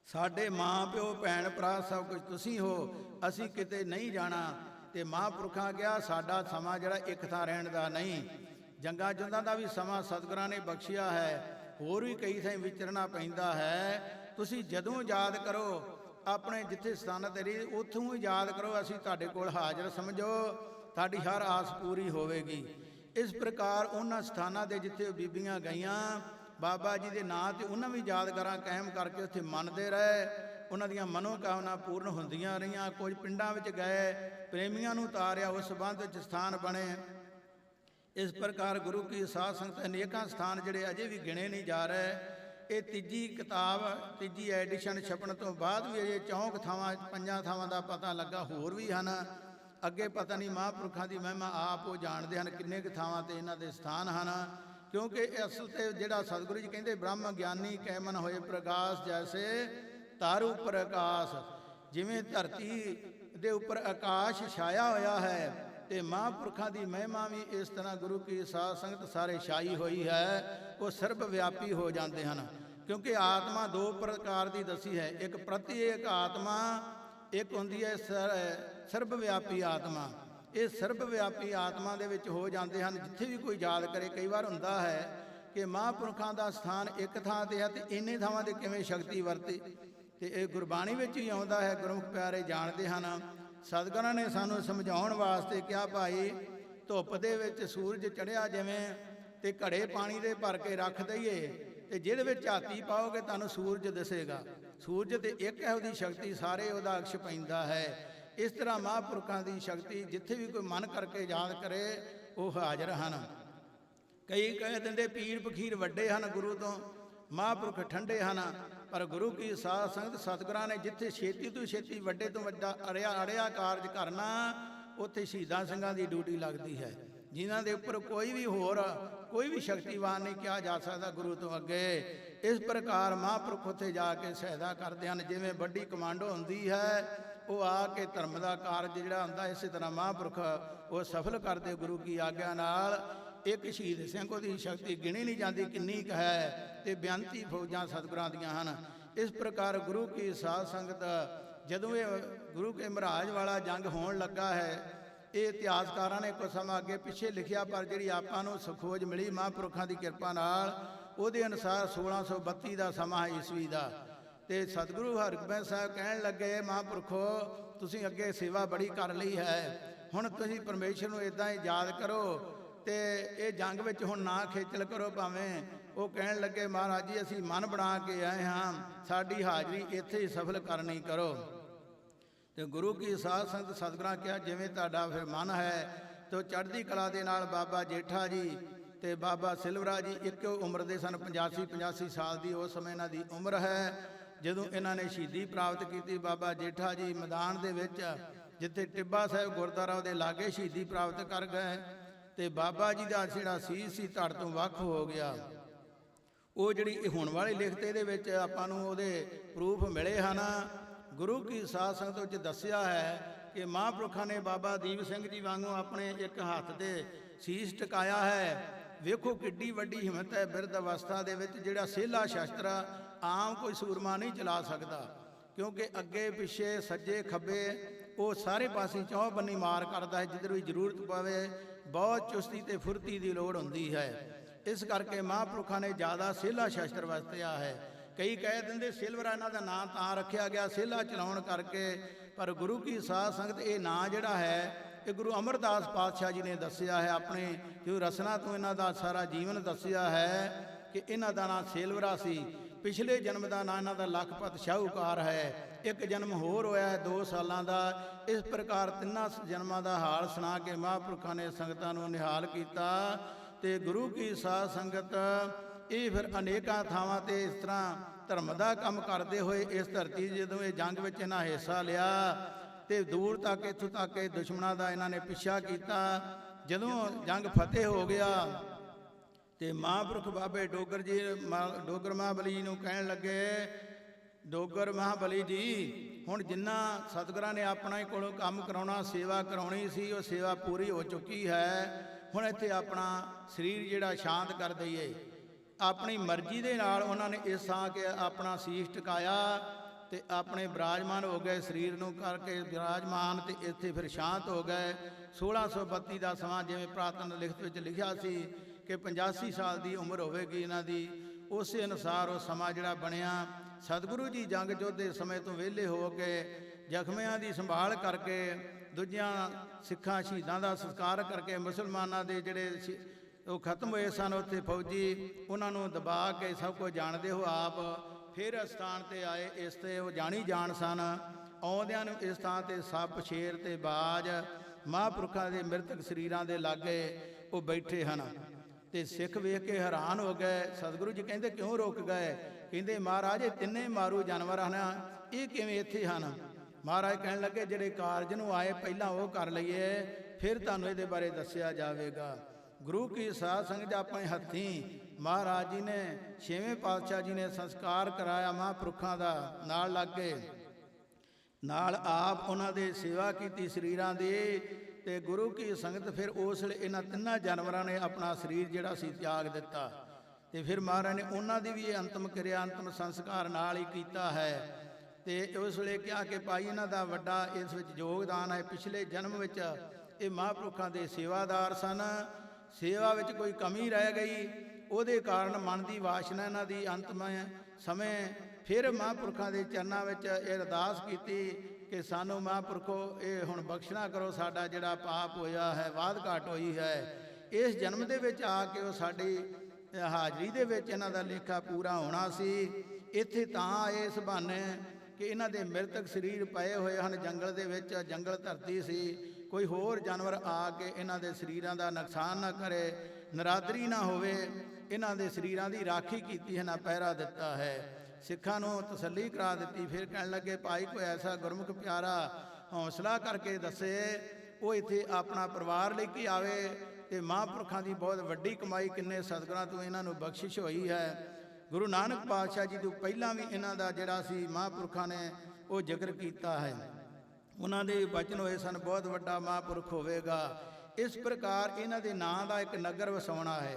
Speaker 1: ਸਾਡੇ ਮਾਂ, ਪਿਓ, ਭੈਣ, ਭਰਾ ਸਭ ਕੁਝ ਤੁਸੀਂ ਹੋ। ਅਸੀਂ ਕਿਤੇ ਨਹੀਂ ਜਾਣਾ। ਤੇ ਮਹਾਂਪੁਰਖਾਂ ਕਿਹਾ, ਸਾਡਾ ਸਮਾਂ ਜਿਹੜਾ ਇੱਕ ਥਾਂ ਰਹਿਣ ਦਾ ਨਹੀਂ। ਜੰਗਾਂ ਜੁੰਦਾਂ ਦਾ ਵੀ ਸਮਾਂ ਸਤਿਗੁਰਾਂ ਨੇ ਬਖਸ਼ਿਆ ਹੈ। ਹੋਰ ਵੀ ਕਈ ਥਾਂ ਵਿਚਰਨਾ ਪੈਂਦਾ ਹੈ। ਤੁਸੀਂ ਜਦੋਂ ਯਾਦ ਕਰੋ, ਆਪਣੇ ਜਿੱਥੇ ਸਥਾਨ ਤੇਰੀ, ਉੱਥੋਂ ਹੀ ਯਾਦ ਕਰੋ। ਅਸੀਂ ਤੁਹਾਡੇ ਕੋਲ ਹਾਜ਼ਰ ਸਮਝੋ। ਸਾਡੀ ਹਰ ਆਸ ਪੂਰੀ ਹੋਵੇਗੀ। ਇਸ ਪ੍ਰਕਾਰ ਉਹਨਾਂ ਸਥਾਨਾਂ ਦੇ ਜਿੱਥੇ ਉਹ ਬੀਬੀਆਂ ਗਈਆਂ, ਬਾਬਾ ਜੀ ਦੇ ਨਾਂ ਤੇ ਉਹਨਾਂ ਵੀ ਯਾਦਗਾਰਾਂ ਕਾਇਮ ਕਰਕੇ ਉੱਥੇ ਮੰਨਦੇ ਰਹੇ। ਉਹਨਾਂ ਦੀਆਂ ਮਨੋਕਾਮਨਾ ਪੂਰਨ ਹੁੰਦੀਆਂ ਰਹੀਆਂ। ਕੁਝ ਪਿੰਡਾਂ ਵਿੱਚ ਗਏ, ਪ੍ਰੇਮੀਆਂ ਨੂੰ ਤਾਰਿਆ ਉਸ ਸੰਬੰਧ ਵਿੱਚ ਸਥਾਨ ਬਣੇ। ਇਸ ਪ੍ਰਕਾਰ ਗੁਰੂ ਕੀ ਸਾਧ ਸੰਗਤ ਅਨੇਕਾਂ ਸਥਾਨ ਜਿਹੜੇ ਅਜੇ ਵੀ ਗਿਣੇ ਨਹੀਂ ਜਾ ਰਹੇ। ਇਹ ਤੀਜੀ ਕਿਤਾਬ, ਤੀਜੀ ਐਡੀਸ਼ਨ ਛਪਣ ਤੋਂ ਬਾਅਦ ਵੀ ਅਜੇ ਚੌਂਕ ਥਾਵਾਂ, ਪੰਜਾਂ ਥਾਵਾਂ ਦਾ ਪਤਾ ਲੱਗਾ, ਹੋਰ ਵੀ ਹਨ। ਅੱਗੇ ਪਤਾ ਨਹੀਂ ਮਹਾਂਪੁਰਖਾਂ ਦੀ ਮਹਿਮਾ ਆਪ ਉਹ ਜਾਣਦੇ ਹਨ ਕਿੰਨੇ ਕੁ ਥਾਵਾਂ ਤੇ ਇਹਨਾਂ ਦੇ ਸਥਾਨ ਹਨ। ਕਿਉਂਕਿ ਇਹ ਅਸਲ ਤੇ ਜਿਹੜਾ ਸਤਿਗੁਰੂ ਜੀ ਕਹਿੰਦੇ, ਬ੍ਰਹਮ ਗਿਆਨੀ ਕੈਮਨ ਹੋਏ ਪ੍ਰਕਾਸ਼ ਜੈਸੇ ਤਾਰੂ ਪ੍ਰਕਾਸ਼। ਜਿਵੇਂ ਧਰਤੀ ਦੇ ਉੱਪਰ ਆਕਾਸ਼ ਛਾਇਆ ਹੋਇਆ ਹੈ ਤੇ ਮਹਾਂਪੁਰਖਾਂ ਦੀ ਮਹਿਮਾ ਵੀ ਇਸ ਤਰ੍ਹਾਂ ਗੁਰੂ ਕੀ ਸਾਧ ਸੰਗਤ ਸਾਰੇ ਛਾਈ ਹੋਈ ਹੈ, ਉਹ ਸਰਬ ਵਿਆਪੀ ਹੋ ਜਾਂਦੇ ਹਨ। ਕਿਉਂਕਿ ਆਤਮਾ ਦੋ ਪ੍ਰਕਾਰ ਦੀ ਦੱਸੀ ਹੈ, ਇੱਕ ਪ੍ਰਤੀਏਕ ਆਤਮਾ, ਇੱਕ ਹੁੰਦੀ ਹੈ ਸਰਬ ਵਿਆਪੀ ਆਤਮਾ। ਇਹ ਸਰਬ ਵਿਆਪੀ ਆਤਮਾ ਦੇ ਵਿੱਚ ਹੋ ਜਾਂਦੇ ਹਨ। ਜਿੱਥੇ ਵੀ ਕੋਈ ਯਾਦ ਕਰੇ, ਕਈ ਵਾਰ ਹੁੰਦਾ ਹੈ ਕਿ ਮਹਾਂਪੁਰਖਾਂ ਦਾ ਸਥਾਨ ਇੱਕ ਥਾਂ ਤੇ ਹੈ ਤੇ ਇੰਨੇ ਥਾਵਾਂ ਤੇ ਕਿਵੇਂ ਸ਼ਕਤੀ ਵਰਤੀ। ਤੇ ਇਹ ਗੁਰਬਾਣੀ ਵਿੱਚ ਹੀ ਆਉਂਦਾ ਹੈ, ਗੁਰਮੁਖ ਪਿਆਰੇ ਜਾਣਦੇ ਹਨ। ਸਤਿਗੁਰਾਂ ਨੇ ਸਾਨੂੰ ਸਮਝਾਉਣ ਵਾਸਤੇ ਕਿਹਾ, ਭਾਈ, ਧੁੱਪ ਦੇ ਵਿੱਚ ਸੂਰਜ ਚੜ੍ਹਿਆ ਜਿਵੇਂ ਤੇ ਘੜੇ ਪਾਣੀ ਦੇ ਭਰ ਕੇ ਰੱਖ ਦਈਏ ਤੇ ਜਿਹਦੇ ਵਿੱਚ ਝਾਤੀ ਪਾਓਗੇ, ਤੁਹਾਨੂੰ ਸੂਰਜ ਦਿਸੇਗਾ। ਸੂਰਜ ਤੇ ਇੱਕ ਇਹੋ ਦੀ ਸ਼ਕਤੀ, ਸਾਰੇ ਉਹਦਾ ਅਕਸ਼ ਪੈਂਦਾ ਹੈ। ਇਸ ਤਰ੍ਹਾਂ ਮਹਾਂਪੁਰਖਾਂ ਦੀ ਸ਼ਕਤੀ ਜਿੱਥੇ ਵੀ ਕੋਈ ਮਨ ਕਰਕੇ ਯਾਦ ਕਰੇ, ਉਹ ਹਾਜ਼ਰ ਹਨ। ਕਈ ਕਹਿ ਦਿੰਦੇ ਪੀਰ ਫਕੀਰ ਵੱਡੇ ਹਨ ਗੁਰੂ ਤੋਂ, ਮਹਾਂਪੁਰਖ ਠੰਡੇ ਹਨ, ਪਰ ਗੁਰੂ ਕੀ ਸਾਧ ਸੰਗਤ ਸਤਿਗੁਰਾਂ ਨੇ ਜਿੱਥੇ ਛੇਤੀ ਤੋਂ ਛੇਤੀ ਵੱਡੇ ਤੋਂ ਵੱਡਾ ਅੜਿਆ ਅੜਿਆ ਕਾਰਜ ਕਰਨਾ, ਉੱਥੇ ਸ਼ਹੀਦਾਂ ਸਿੰਘਾਂ ਦੀ ਡਿਊਟੀ ਲੱਗਦੀ ਹੈ। ਜਿਨ੍ਹਾਂ ਦੇ ਉੱਪਰ ਕੋਈ ਵੀ ਹੋਰ, ਕੋਈ ਵੀ ਸ਼ਕਤੀਵਾਨ ਨਹੀਂ ਕਿਹਾ ਜਾ ਸਕਦਾ ਗੁਰੂ ਤੋਂ ਅੱਗੇ। ਇਸ ਪ੍ਰਕਾਰ ਮਹਾਂਪੁਰਖ ਉੱਥੇ ਜਾ ਕੇ ਸਹਾਇਤਾ ਕਰਦੇ ਹਨ, ਜਿਵੇਂ ਵੱਡੀ ਕਮਾਂਡੋ ਹੁੰਦੀ ਹੈ ਉਹ ਆ ਕੇ ਧਰਮ ਦਾ ਕਾਰਜ ਜਿਹੜਾ ਹੁੰਦਾ, ਇਸੇ ਤਰ੍ਹਾਂ ਮਹਾਂਪੁਰਖ ਉਹ ਸਫਲ ਕਰਦੇ, ਗੁਰੂ ਕੀ ਆਗਿਆ ਨਾਲ। ਇੱਕ ਸ਼ਹੀਦ ਸਿੰਘ ਉਹਦੀ ਸ਼ਕਤੀ ਗਿਣੀ ਨਹੀਂ ਜਾਂਦੀ, ਕਿੰਨੀ ਕੁ ਹੈ, ਤੇ ਬਿਆੰਤੀ ਫੌਜਾਂ ਸਤਿਗੁਰਾਂ ਦੀਆਂ ਹਨ। ਇਸ ਪ੍ਰਕਾਰ ਗੁਰੂ ਕੀ ਸਾਧ ਸੰਗਤ, ਜਦੋਂ ਇਹ ਗੁਰੂ ਕੇ ਮਹਾਰਾਜ ਵਾਲਾ ਜੰਗ ਹੋਣ ਲੱਗਾ ਹੈ, ਇਹ ਇਤਿਹਾਸਕਾਰਾਂ ਨੇ ਕੁਝ ਸਮਾਂ ਅੱਗੇ ਪਿੱਛੇ ਲਿਖਿਆ, ਪਰ ਜਿਹੜੀ ਆਪਾਂ ਨੂੰ ਸਖੋਜ ਮਿਲੀ ਮਹਾਂਪੁਰਖਾਂ ਦੀ ਕਿਰਪਾ ਨਾਲ, ਉਹਦੇ ਅਨੁਸਾਰ 1632 ਦਾ ਸਮਾਂ ਹੈ ਈਸਵੀ ਦਾ। ਤੇ ਸਤਿਗੁਰੂ ਹਰਗੋਬਿੰਦ ਸਾਹਿਬ ਕਹਿਣ ਲੱਗੇ, ਮਹਾਂਪੁਰਖੋ, ਤੁਸੀਂ ਅੱਗੇ ਸੇਵਾ ਬੜੀ ਕਰ ਲਈ ਹੈ। ਹੁਣ ਤੁਸੀਂ ਪਰਮੇਸ਼ਰ ਨੂੰ ਇਦਾਂ ਹੀ ਯਾਦ ਕਰੋ ਤੇ ਇਹ ਜੰਗ ਵਿੱਚ ਹੁਣ ਨਾ ਖੇਚਲ ਕਰੋ ਭਾਵੇਂ। ਉਹ ਕਹਿਣ ਲੱਗੇ, ਮਹਾਰਾਜ ਜੀ, ਅਸੀਂ ਮਨ ਬਣਾ ਕੇ ਆਏ ਹਾਂ। ਸਾਡੀ ਹਾਜ਼ਰੀ ਇੱਥੇ ਹੀ ਸਫਲ ਕਰਨੀ ਕਰੋ। ਤੇ ਗੁਰੂ ਕੀ ਸਾਧ ਸੰਗਤ ਸਤਿਗੁਰਾਂ ਕਿਹਾ, ਜਿਵੇਂ ਤੁਹਾਡਾ ਫਿਰ ਮਨ ਹੈ, ਤੇ ਚੜ੍ਹਦੀ ਕਲਾ ਦੇ ਨਾਲ ਬਾਬਾ ਜੇਠਾ ਜੀ ਤੇ ਬਾਬਾ ਸਿਲਵਰਾ ਜੀ, ਇੱਕੋ ਉਮਰ ਦੇ ਸਨ 85 85 ਸਾਲ ਦੀ, ਉਸ ਸਮੇਂ ਇਹਨਾਂ ਦੀ ਉਮਰ ਹੈ। ਜਦੋਂ ਇਹਨਾਂ ਨੇ ਸ਼ਹੀਦੀ ਪ੍ਰਾਪਤ ਕੀਤੀ ਬਾਬਾ ਜੇਠਾ ਜੀ ਮੈਦਾਨ ਦੇ ਵਿੱਚ, ਜਿੱਥੇ ਟਿੱਬਾ ਸਾਹਿਬ ਗੁਰਦੁਆਰਾ ਉਹਦੇ ਲਾਗੇ ਸ਼ਹੀਦੀ ਪ੍ਰਾਪਤ ਕਰ ਗਏ ਤੇ ਬਾਬਾ ਜੀ ਦਾ ਜਿਹੜਾ ਸੀਸ ਸੀ ਧੜ ਤੋਂ ਵੱਖ ਹੋ ਗਿਆ। ਉਹ ਜਿਹੜੀ ਹੁਣ ਵਾਲੇ ਲਿਖਤੇ ਦੇ ਵਿੱਚ ਆਪਾਂ ਨੂੰ ਉਹਦੇ ਪ੍ਰੂਫ ਮਿਲੇ ਹਨ। ਗੁਰੂ ਕੀ ਸਾਧ ਸੰਗਤ ਵਿੱਚ ਦੱਸਿਆ ਹੈ ਕਿ ਮਹਾਂਪੁਰਖਾਂ ਨੇ ਬਾਬਾ ਦੀਪ ਸਿੰਘ ਜੀ ਵਾਂਗੂ ਆਪਣੇ ਇੱਕ ਹੱਥ ਤੇ ਸੀਸ ਟਿਕਾਇਆ ਹੈ। ਵੇਖੋ ਕਿੱਡੀ ਵੱਡੀ ਹਿੰਮਤ ਹੈ ਬਿਰਧ ਅਵਸਥਾ ਦੇ ਵਿੱਚ, ਜਿਹੜਾ ਸੇਲਾ ਸ਼ਸਤਰ ਆਮ ਕੋਈ ਸੂਰਮਾ ਨਹੀਂ ਚਲਾ ਸਕਦਾ, ਕਿਉਂਕਿ ਅੱਗੇ, ਪਿੱਛੇ, ਸੱਜੇ, ਖੱਬੇ, ਉਹ ਸਾਰੇ ਪਾਸੇ ਚੌਹ ਬੰਨੀ ਮਾਰ ਕਰਦਾ ਹੈ, ਜਿੱਧਰ ਵੀ ਜ਼ਰੂਰਤ ਪਵੇ, ਬਹੁਤ ਚੁਸਤੀ ਤੇ ਫੁਰਤੀ ਦੀ ਲੋੜ ਹੁੰਦੀ ਹੈ। ਇਸ ਕਰਕੇ ਮਹਾਂਪੁਰਖਾਂ ਨੇ ਜ਼ਿਆਦਾ ਸੇਲਾ ਸ਼ਸਤਰ ਵਰਤਿਆ ਹੈ। ਕਈ ਕਹਿ ਦਿੰਦੇ, ਸਿਲਵਰਾ ਇਹਨਾਂ ਦਾ ਨਾਂ ਤਾਂ ਰੱਖਿਆ ਗਿਆ, ਸੇਲਾ ਚਲਾਉਣ ਕਰਕੇ, ਪਰ ਗੁਰੂ ਕੀ ਸਾਧ ਸੰਗਤ ਇਹ ਨਾਂ ਜਿਹੜਾ ਹੈ, ਇਹ ਗੁਰੂ ਅਮਰਦਾਸ ਪਾਤਸ਼ਾਹ ਜੀ ਨੇ ਦੱਸਿਆ ਹੈ, ਆਪਣੇ ਜੋ ਰਸਨਾ ਤੋਂ ਇਹਨਾਂ ਦਾ ਸਾਰਾ ਜੀਵਨ ਦੱਸਿਆ ਹੈ ਕਿ ਇਹਨਾਂ ਦਾ ਨਾਂ ਸੇਲਵਰਾ ਸੀ। ਪਿਛਲੇ ਜਨਮ ਦਾ ਨਾਂ ਇਹਨਾਂ ਦਾ ਲੱਖਪਤ ਸ਼ਾਹੂਕਾਰ ਹੈ। ਇੱਕ ਜਨਮ ਹੋਰ ਹੋਇਆ ਹੈ 2 ਸਾਲਾਂ ਦਾ। ਇਸ ਪ੍ਰਕਾਰ ਤਿੰਨਾਂ ਸ- ਜਨਮਾਂ ਦਾ ਹਾਲ ਸੁਣਾ ਕੇ ਮਹਾਂਪੁਰਖਾਂ ਨੇ ਸੰਗਤਾਂ ਨੂੰ ਨਿਹਾਲ ਕੀਤਾ ਤੇ ਗੁਰੂ ਕੀ ਸਾਧ ਸੰਗਤ ਇਹ ਫਿਰ ਅਨੇਕਾਂ ਥਾਵਾਂ ਤੇ ਇਸ ਤਰ੍ਹਾਂ ਧਰਮ ਦਾ ਕੰਮ ਕਰਦੇ ਹੋਏ ਇਸ ਧਰਤੀ ਜਦੋਂ ਇਹ ਜੰਗ ਵਿੱਚ ਇਹਨਾਂ ਹਿੱਸਾ ਲਿਆ ਤੇ ਦੂਰ ਤੱਕ, ਇੱਥੋਂ ਤੱਕ ਇਹ ਦੁਸ਼ਮਣਾਂ ਦਾ ਇਹਨਾਂ ਨੇ ਪਿੱਛਾ ਕੀਤਾ। ਜਦੋਂ ਜੰਗ ਫਤਿਹ ਹੋ ਗਿਆ ਤੇ ਮਹਾਂਪੁਰਖ ਬਾਬੇ ਡੋਗਰ ਜੀ ਮਾ- ਡੋਗਰ ਮਹਾਬਲੀ ਜੀ ਨੂੰ ਕਹਿਣ ਲੱਗੇ, ਡੋਗਰ ਮਹਾਬਲੀ ਜੀ, ਹੁਣ ਜਿੰਨਾ ਸਤਿਗੁਰਾਂ ਨੇ ਆਪਣਾ ਹੀ ਕੋਲੋਂ ਕੰਮ ਕਰਾਉਣਾ, ਸੇਵਾ ਕਰਾਉਣੀ ਸੀ, ਉਹ ਸੇਵਾ ਪੂਰੀ ਹੋ ਚੁੱਕੀ ਹੈ। ਹੁਣ ਇੱਥੇ ਆਪਣਾ ਸਰੀਰ ਜਿਹੜਾ ਸ਼ਾਂਤ ਕਰ ਦਈਏ। ਆਪਣੀ ਮਰਜ਼ੀ ਦੇ ਨਾਲ ਉਹਨਾਂ ਨੇ ਇਸ ਥਾਂ ਕੇ ਆਪਣਾ ਸੀਸ ਟਿਕਾਇਆ ਤੇ ਆਪਣੇ ਬਿਰਾਜਮਾਨ ਹੋ ਗਏ ਸਰੀਰ ਨੂੰ ਕਰਕੇ ਬਿਰਾਜਮਾਨ ਤੇ ਇੱਥੇ ਫਿਰ ਸ਼ਾਂਤ ਹੋ ਗਏ। 1632 ਦਾ ਸਮਾਂ ਜਿਵੇਂ ਪ੍ਰਾਤਨ ਲਿਖਤ ਵਿੱਚ ਲਿਖਿਆ ਸੀ ਕਿ 85 ਸਾਲ ਦੀ ਉਮਰ ਹੋਵੇਗੀ ਇਹਨਾਂ ਦੀ, ਉਸੇ ਅਨੁਸਾਰ ਉਹ ਸਮਾਂ ਜਿਹੜਾ ਬਣਿਆ, ਸਤਿਗੁਰੂ ਜੀ ਜੰਗ ਯੁੱਧ ਦੇ ਸਮੇਂ ਤੋਂ ਵਿਹਲੇ ਹੋ ਕੇ ਜਖਮਿਆਂ ਦੀ ਸੰਭਾਲ ਕਰਕੇ ਦੂਜਿਆਂ ਸਿੱਖਾਂ ਸ਼ਹੀਦਾਂ ਦਾ ਸੰਸਕਾਰ ਕਰਕੇ ਮੁਸਲਮਾਨਾਂ ਦੇ ਜਿਹੜੇ ਉਹ ਖਤਮ ਹੋਏ ਸਨ ਉੱਥੇ ਫੌਜੀ, ਉਹਨਾਂ ਨੂੰ ਦਬਾ ਕੇ ਸਭ ਕੁਝ ਜਾਣਦੇ ਹੋ ਆਪ, ਫਿਰ ਅਸਥਾਨ ਤੇ ਆਏ, ਇਸ ਤੇ ਉਹ ਜਾਣੀ ਜਾਣ ਸਨ। ਆਉਂਦਿਆਂ ਨੂੰ ਇਸ ਥਾਂ ਤੇ ਸੱਪ, ਸ਼ੇਰ ਤੇ ਬਾਜ, ਮਹਾਂਪੁਰਖਾਂ ਦੇ ਮ੍ਰਿਤਕ ਸਰੀਰਾਂ ਦੇ ਲਾਗੇ ਉਹ ਬੈਠੇ ਹਨ। ਤੇ ਸਿੱਖ ਵੇਖ ਕੇ ਹੈਰਾਨ ਹੋ ਗਏ। ਸਤਿਗੁਰੂ ਜੀ ਕਹਿੰਦੇ, ਕਿਉਂ ਰੁਕ ਗਏ? ਕਹਿੰਦੇ, ਮਹਾਰਾਜ, ਇਹ ਤਿੰਨੇ ਮਾਰੂ ਜਾਨਵਰ ਹਨ। ਇਹ ਕਿਵੇਂ ਇੱਥੇ ਹਨ? ਮਹਾਰਾਜ ਕਹਿਣ ਲੱਗੇ, ਜਿਹੜੇ ਕਾਰਜ ਨੂੰ ਆਏ, ਪਹਿਲਾਂ ਉਹ ਕਰ ਲਈਏ। ਫਿਰ ਤੁਹਾਨੂੰ ਇਹਦੇ ਬਾਰੇ ਦੱਸਿਆ ਜਾਵੇਗਾ। ਗੁਰੂ ਕੀ ਸਾਧ ਸੰਗਤ ਆਪਣੇ ਹੱਥੀਂ ਮਹਾਰਾਜ ਜੀ ਨੇ ਛੇਵੇਂ ਪਾਤਸ਼ਾਹ ਜੀ ਨੇ ਸੰਸਕਾਰ ਕਰਾਇਆ ਮਹਾਂਪੁਰਖਾਂ ਦਾ ਨਾਲ ਲੱਗ ਕੇ। ਨਾਲ ਆਪ ਉਹਨਾਂ ਦੇ ਸੇਵਾ ਕੀਤੀ ਸਰੀਰਾਂ ਦੀ। ਤੇ ਗੁਰੂ ਕੀ ਸੰਗਤ ਫਿਰ ਉਸ ਵੇਲੇ ਇਹਨਾਂ ਤਿੰਨਾਂ ਜਾਨਵਰਾਂ ਨੇ ਆਪਣਾ ਸਰੀਰ ਜਿਹੜਾ ਸੀ ਤਿਆਗ ਦਿੱਤਾ। ਤੇ ਫਿਰ ਮਹਾਰਾਜ ਨੇ ਉਹਨਾਂ ਦੀ ਵੀ ਇਹ ਅੰਤਮ ਕਿਰਿਆ, ਅੰਤਮ ਸੰਸਕਾਰ ਨਾਲ ਹੀ ਕੀਤਾ ਹੈ। ਤੇ ਉਸ ਵੇਲੇ ਕਿਹਾ ਕਿ ਭਾਈ, ਇਹਨਾਂ ਦਾ ਵੱਡਾ ਇਸ ਵਿੱਚ ਯੋਗਦਾਨ ਹੈ। ਪਿਛਲੇ ਜਨਮ ਵਿੱਚ ਇਹ ਮਹਾਂਪੁਰਖਾਂ ਦੇ ਸੇਵਾਦਾਰ ਸਨ। ਸੇਵਾ ਵਿੱਚ ਕੋਈ ਕਮੀ ਰਹਿ ਗਈ। ਉਹਦੇ ਕਾਰਨ ਮਨ ਦੀ ਵਾਸ਼ਨਾ ਇਹਨਾਂ ਦੀ ਅੰਤਮ ਸਮੇਂ ਫਿਰ ਮਹਾਂਪੁਰਖਾਂ ਦੇ ਚਰਨਾਂ ਵਿੱਚ ਇਹ ਅਰਦਾਸ ਕੀਤੀ ਕਿ ਸਾਨੂੰ ਮਹਾਂਪੁਰਖੋ, ਇਹ ਹੁਣ ਬਖਸ਼ਣਾ ਕਰੋ, ਸਾਡਾ ਜਿਹੜਾ ਪਾਪ ਹੋਇਆ ਹੈ ਬਾਦ ਘਾਟ ਹੋਈ ਹੈ, ਇਸ ਜਨਮ ਦੇ ਵਿੱਚ ਆ ਕੇ ਉਹ ਸਾਡੀ ਹਾਜ਼ਰੀ ਦੇ ਵਿੱਚ ਇਹਨਾਂ ਦਾ ਲੇਖਾ ਪੂਰਾ ਹੋਣਾ ਸੀ। ਇੱਥੇ ਤਾਂ ਆਏ ਇਸ ਬਹਾਨੇ ਕਿ ਇਹਨਾਂ ਦੇ ਮ੍ਰਿਤਕ ਸਰੀਰ ਪਏ ਹੋਏ ਹਨ, ਜੰਗਲ ਦੇ ਵਿੱਚ, ਜੰਗਲ ਧਰਤੀ ਸੀ। ਕੋਈ ਹੋਰ ਜਾਨਵਰ ਆ ਕੇ ਇਹਨਾਂ ਦੇ ਸਰੀਰਾਂ ਦਾ ਨੁਕਸਾਨ ਨਾ ਕਰੇ, ਨਰਾਦਰੀ ਨਾ ਹੋਵੇ, ਇਹਨਾਂ ਦੇ ਸਰੀਰਾਂ ਦੀ ਰਾਖੀ ਕੀਤੀ ਹੈ, ਨਾ ਪਹਿਰਾ ਦਿੱਤਾ ਹੈ। ਸਿੱਖਾਂ ਨੂੰ ਤਸੱਲੀ ਕਰਾ ਦਿੱਤੀ। ਫਿਰ ਕਹਿਣ ਲੱਗੇ, ਭਾਈ, ਕੋਈ ਐਸਾ ਗੁਰਮੁਖ ਪਿਆਰਾ ਹੌਸਲਾ ਕਰਕੇ ਦੱਸੇ, ਉਹ ਇੱਥੇ ਆਪਣਾ ਪਰਿਵਾਰ ਲੈ ਕੇ ਆਵੇ ਤੇ ਮਹਾਂਪੁਰਖਾਂ ਦੀ ਬਹੁਤ ਵੱਡੀ ਕਮਾਈ ਕਿੰਨੇ ਸਤਿਗੁਰਾਂ ਤੋਂ ਇਹਨਾਂ ਨੂੰ ਬਖਸ਼ਿਸ਼ ਹੋਈ ਹੈ। ਗੁਰੂ ਨਾਨਕ ਪਾਤਸ਼ਾਹ ਜੀ ਤੋਂ ਪਹਿਲਾਂ ਵੀ ਇਹਨਾਂ ਦਾ ਜਿਹੜਾ ਸੀ ਮਹਾਂਪੁਰਖਾਂ ਨੇ ਉਹ ਜ਼ਿਕਰ ਕੀਤਾ ਹੈ। ਉਹਨਾਂ ਦੇ ਬਚਨ ਹੋਏ ਸਨ, ਬਹੁਤ ਵੱਡਾ ਮਹਾਂਪੁਰਖ ਹੋਵੇਗਾ। ਇਸ ਪ੍ਰਕਾਰ ਇਹਨਾਂ ਦੇ ਨਾਂ ਦਾ ਇੱਕ ਨਗਰ ਵਸਾਉਣਾ ਹੈ।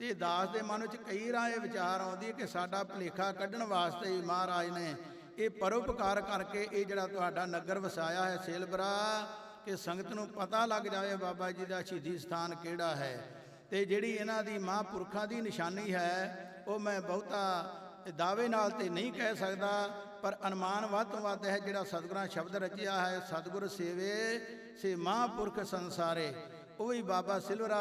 Speaker 1: ਤੇ ਦਾਸ ਦੇ ਮਨ ਵਿੱਚ ਕਈ ਰਾਏ ਵਿਚਾਰ ਆਉਂਦੀ ਹੈ ਕਿ ਸਾਡਾ ਭਲੇਖਾ ਕੱਢਣ ਵਾਸਤੇ ਹੀ ਮਹਾਰਾਜ ਨੇ ਇਹ ਪਰਉਪਕਾਰ ਕਰਕੇ ਇਹ ਜਿਹੜਾ ਤੁਹਾਡਾ ਨਗਰ ਵਸਾਇਆ ਹੈ ਸੇਲਬਰਾ, ਕਿ ਸੰਗਤ ਨੂੰ ਪਤਾ ਲੱਗ ਜਾਵੇ ਬਾਬਾ ਜੀ ਦਾ ਸ਼ਹੀਦੀ ਸਥਾਨ ਕਿਹੜਾ ਹੈ। ਤੇ ਜਿਹੜੀ ਇਹਨਾਂ ਦੀ ਮਹਾਂਪੁਰਖਾਂ ਦੀ ਨਿਸ਼ਾਨੀ ਹੈ, ਉਹ ਮੈਂ ਬਹੁਤਾ ਦਾਅਵੇ ਨਾਲ ਤੇ ਨਹੀਂ ਕਹਿ ਸਕਦਾ, ਪਰ ਅਨੁਮਾਨ ਵੱਧ ਤੋਂ ਵੱਧ ਹੈ ਜਿਹੜਾ ਸਤਿਗੁਰਾਂ ਸ਼ਬਦ ਰਚਿਆ ਹੈ, ਸਤਿਗੁਰ ਸੇਵੇ, ਸੇ ਮਹਾਂਪੁਰਖ ਸੰਸਾਰੇ। ਉਹ ਵੀ ਬਾਬਾ ਸਿਲਵਰਾ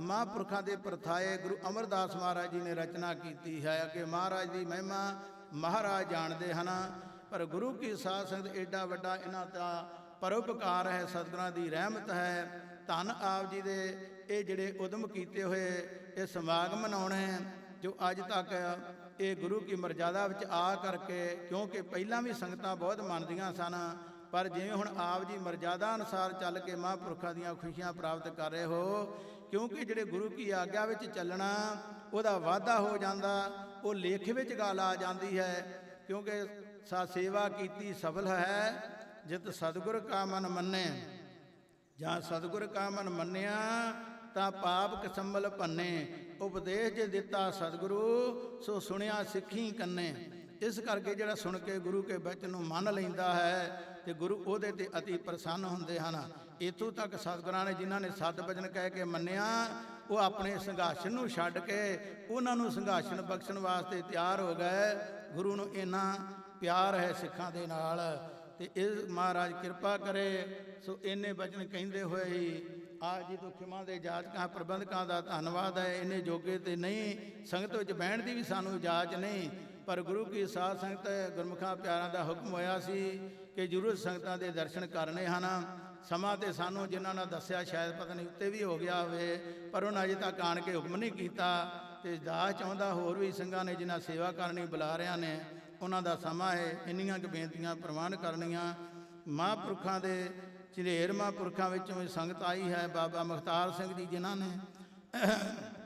Speaker 1: ਮਹਾਂਪੁਰਖਾਂ ਦੇ ਪ੍ਰਥਾਏ ਗੁਰੂ ਅਮਰਦਾਸ ਮਹਾਰਾਜ ਜੀ ਨੇ ਰਚਨਾ ਕੀਤੀ ਹੈ ਕਿ ਮਹਾਰਾਜ ਦੀ ਮਹਿਮਾ ਮਹਾਰਾਜ ਜਾਣਦੇ ਹਨ, ਪਰ ਗੁਰੂ ਕੀ ਸਾਧ ਸੰਗਤ ਏਡਾ ਵੱਡਾ ਇਹਨਾਂ ਦਾ ਪਰਉਪਕਾਰ ਹੈ, ਸਤਿਗੁਰਾਂ ਦੀ ਰਹਿਮਤ ਹੈ, ਧੰਨ ਆਪ ਜੀ ਦੇ ਇਹ ਜਿਹੜੇ ਉਦਮ ਕੀਤੇ ਹੋਏ, ਇਹ ਸਮਾਗਮ ਮਨਾਉਣੇ ਜੋ ਅੱਜ ਤੱਕ ਇਹ ਗੁਰੂ ਕੀ ਮਰਜ਼ਾਦਾ ਵਿੱਚ ਆ ਕਰਕੇ ਕਿਉਂਕਿ ਪਹਿਲਾਂ ਵੀ ਸੰਗਤਾਂ ਬਹੁਤ ਮੰਨਦੀਆਂ ਸਨ ਪਰ ਜਿਵੇਂ ਹੁਣ ਆਪ ਜੀ ਮਰਜ਼ਾਦਾ ਅਨੁਸਾਰ ਚੱਲ ਕੇ ਮਹਾਂਪੁਰਖਾਂ ਦੀਆਂ ਖੁਸ਼ੀਆਂ ਪ੍ਰਾਪਤ ਕਰ ਰਹੇ ਹੋ, ਕਿਉਂਕਿ ਜਿਹੜੇ ਗੁਰੂ ਕੀ ਆਗਿਆ ਵਿੱਚ ਚੱਲਣਾ, ਉਹਦਾ ਵਾਅਦਾ ਹੋ ਜਾਂਦਾ, ਉਹ ਲੇਖ ਵਿੱਚ ਗੱਲ ਆ ਜਾਂਦੀ ਹੈ, ਕਿਉਂਕਿ ਸਾ ਸੇਵਾ ਕੀਤੀ ਸਫਲ ਹੈ, ਜਿਤ ਸਤਿਗੁਰ ਕਾ ਮਨ ਮੰਨੇ। ਜਾਂ ਸਤਿਗੁਰ ਕਾ ਮਨ ਮੰਨਿਆ, ਤਾਂ ਪਾਪ ਕਸੰਬਲ ਭੰਨੇ। ਉਪਦੇਸ਼ ਜੇ ਦਿੱਤਾ ਸਤਿਗੁਰੂ, ਸੋ ਸੁਣਿਆ ਸਿੱਖੀ ਕੰਨੇ। ਇਸ ਕਰਕੇ ਜਿਹੜਾ ਸੁਣ ਕੇ ਗੁਰੂ ਕੇ ਬਚਨ ਨੂੰ ਮੰਨ ਲੈਂਦਾ ਹੈ ਤੇ ਗੁਰੂ ਉਹਦੇ ਤੇ ਅਤੀ ਪ੍ਰਸੰਨ ਹੁੰਦੇ ਹਨ। ਇਥੋਂ ਤੱਕ ਸਤਿਗੁਰਾਂ ਨੇ ਜਿਨ੍ਹਾਂ ਨੇ ਸਤ ਬਚਨ ਕਹਿ ਕੇ ਮੰਨਿਆ, ਉਹ ਆਪਣੇ ਸੰਘਾਸ਼ਣ ਨੂੰ ਛੱਡ ਕੇ ਉਹਨਾਂ ਨੂੰ ਸੰਘਾਸ਼ਣ ਬਖਸ਼ਣ ਵਾਸਤੇ ਤਿਆਰ ਹੋ ਗਏ। ਗੁਰੂ ਨੂੰ ਇੰਨਾ ਪਿਆਰ ਹੈ ਸਿੱਖਾਂ ਦੇ ਨਾਲ ਤੇ ਇਹ ਮਹਾਰਾਜ ਕਿਰਪਾ ਕਰੇ, ਸੋ ਇੰਨੇ ਬਚਨ ਕਹਿੰਦੇ ਹੋਏ ਹੀ ਆ ਜੀ ਤੋਂ ਖਿਮਾ ਦੇ ਜਾਚਕਾਂ, ਪ੍ਰਬੰਧਕਾਂ ਦਾ ਧੰਨਵਾਦ ਹੈ। ਇੰਨੇ ਜੋਗੇ ਤੇ ਨਹੀਂ, ਸੰਗਤ ਵਿੱਚ ਬਹਿਣ ਦੀ ਵੀ ਸਾਨੂੰ ਇਜਾਜ਼ਤ ਨਹੀਂ, ਪਰ ਗੁਰੂ ਕੀ ਸਾਧ ਸੰਗਤ ਗੁਰਮੁਖਾਂ ਪਿਆਰਾਂ ਦਾ ਹੁਕਮ ਹੋਇਆ ਸੀ ਕਿ ਜ਼ਰੂਰ ਸੰਗਤਾਂ ਦੇ ਦਰਸ਼ਨ ਕਰਨੇ ਹਨ। ਸਮਾਂ ਤੇ ਸਾਨੂੰ ਜਿਨ੍ਹਾਂ ਨਾਲ ਦੱਸਿਆ ਸ਼ਾਇਦ ਪਤਾ ਨਹੀਂ ਉੱਤੇ ਵੀ ਹੋ ਗਿਆ ਹੋਵੇ, ਪਰ ਉਹਨਾਂ ਅਜੇ ਤੱਕ ਆਣ ਕੇ ਹੁਕਮ ਨਹੀਂ ਕੀਤਾ। ਤੇ ਦਾਸ ਚਾਹੁੰਦਾ ਹੋਰ ਵੀ ਸਿੰਘਾਂ ਨੇ ਜਿਨ੍ਹਾਂ ਸੇਵਾ ਕਰਨੀ ਬੁਲਾ ਰਿਆਂ ਨੇ, ਉਹਨਾਂ ਦਾ ਸਮਾਂ ਹੈ, ਇੰਨੀਆਂ ਕੁ ਬੇਨਤੀਆਂ ਪ੍ਰਵਾਨ ਕਰਨੀਆਂ। ਮਹਾਂਪੁਰਖਾਂ ਦੇ, ਝਲੇਰ ਮਹਾਂਪੁਰਖਾਂ ਵਿੱਚੋਂ ਵੀ ਸੰਗਤ ਆਈ ਹੈ, ਬਾਬਾ ਮੁਖਤਾਰ ਸਿੰਘ ਜੀ ਜਿਨ੍ਹਾਂ ਨੇ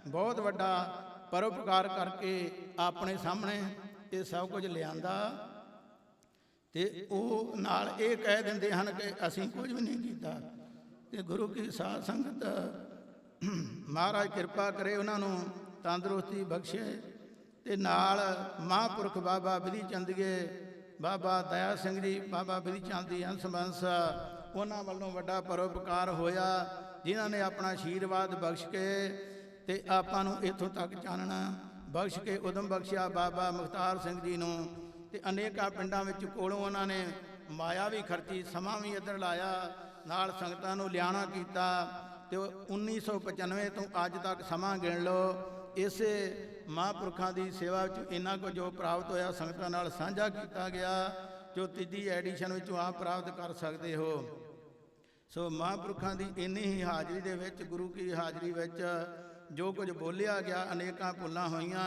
Speaker 1: ਬਹੁਤ ਵੱਡਾ ਪਰਉਪਕਾਰ ਕਰਕੇ ਆਪਣੇ ਸਾਹਮਣੇ ਇਹ ਸਭ ਕੁਝ ਲਿਆਂਦਾ। ਤੇ ਉਹ ਨਾਲ ਇਹ ਕਹਿ ਦਿੰਦੇ ਹਨ ਕਿ ਅਸੀਂ ਕੁਝ ਵੀ ਨਹੀਂ ਕੀਤਾ। ਤੇ ਗੁਰੂ ਕੀ ਸਾਧ ਸੰਗਤ, ਮਹਾਰਾਜ ਕਿਰਪਾ ਕਰੇ ਉਹਨਾਂ ਨੂੰ ਤੰਦਰੁਸਤੀ ਬਖਸ਼ੇ ਤੇ ਨਾਲ ਮਹਾਂਪੁਰਖ ਬਾਬਾ ਬਿਧੀ ਚੰਦੀਏ ਬਾਬਾ ਦਇਆ ਸਿੰਘ ਜੀ, ਬਾਬਾ ਬਿਧੀ ਚੰਦ ਜੀ ਅੰਸ ਬੰਸ ਉਹਨਾਂ ਵੱਲੋਂ ਵੱਡਾ ਪਰਉਪਕਾਰ ਹੋਇਆ, ਜਿਨ੍ਹਾਂ ਨੇ ਆਪਣਾ ਆਸ਼ੀਰਵਾਦ ਬਖਸ਼ ਕੇ ਤੇ ਆਪਾਂ ਨੂੰ ਇੱਥੋਂ ਤੱਕ ਚਾਨਣਾ, ਬਖਸ਼ ਕੇ ਉਦਮ ਬਖਸ਼ਿਆ ਬਾਬਾ ਮੁਖਤਾਰ ਸਿੰਘ ਜੀ ਨੂੰ। ਤੇ ਅਨੇਕਾਂ ਪਿੰਡਾਂ ਵਿੱਚ ਕੋਲੋਂ ਉਹਨਾਂ ਨੇ ਮਾਇਆ ਵੀ ਖਰਚੀ, ਸਮਾਂ ਵੀ ਇੱਧਰ ਲਾਇਆ, ਨਾਲ ਸੰਗਤਾਂ ਨੂੰ ਲਿਆਣਾ ਕੀਤਾ ਤੇ ਉਹ 1995 ਤੋਂ ਅੱਜ ਤੱਕ ਸਮਾਂ ਗਿਣ ਲਓ, ਇਸੇ ਮਹਾਂਪੁਰਖਾਂ ਦੀ ਸੇਵਾ ਵਿੱਚ ਇੰਨਾ ਕੁ ਜੋ ਪ੍ਰਾਪਤ ਹੋਇਆ, ਸੰਗਤਾਂ ਨਾਲ ਸਾਂਝਾ ਕੀਤਾ ਗਿਆ, ਜੋ ਤੀਜੀ ਐਡੀਸ਼ਨ ਵਿੱਚੋਂ ਆਪ ਪ੍ਰਾਪਤ ਕਰ ਸਕਦੇ ਹੋ। ਸੋ ਮਹਾਂਪੁਰਖਾਂ ਦੀ ਇੰਨੀ ਹੀ ਹਾਜ਼ਰੀ ਦੇ ਵਿੱਚ, ਗੁਰੂ ਕੀ ਹਾਜ਼ਰੀ ਵਿੱਚ ਜੋ ਕੁਝ ਬੋਲਿਆ ਗਿਆ, ਅਨੇਕਾਂ ਭੁੱਲਾਂ ਹੋਈਆਂ।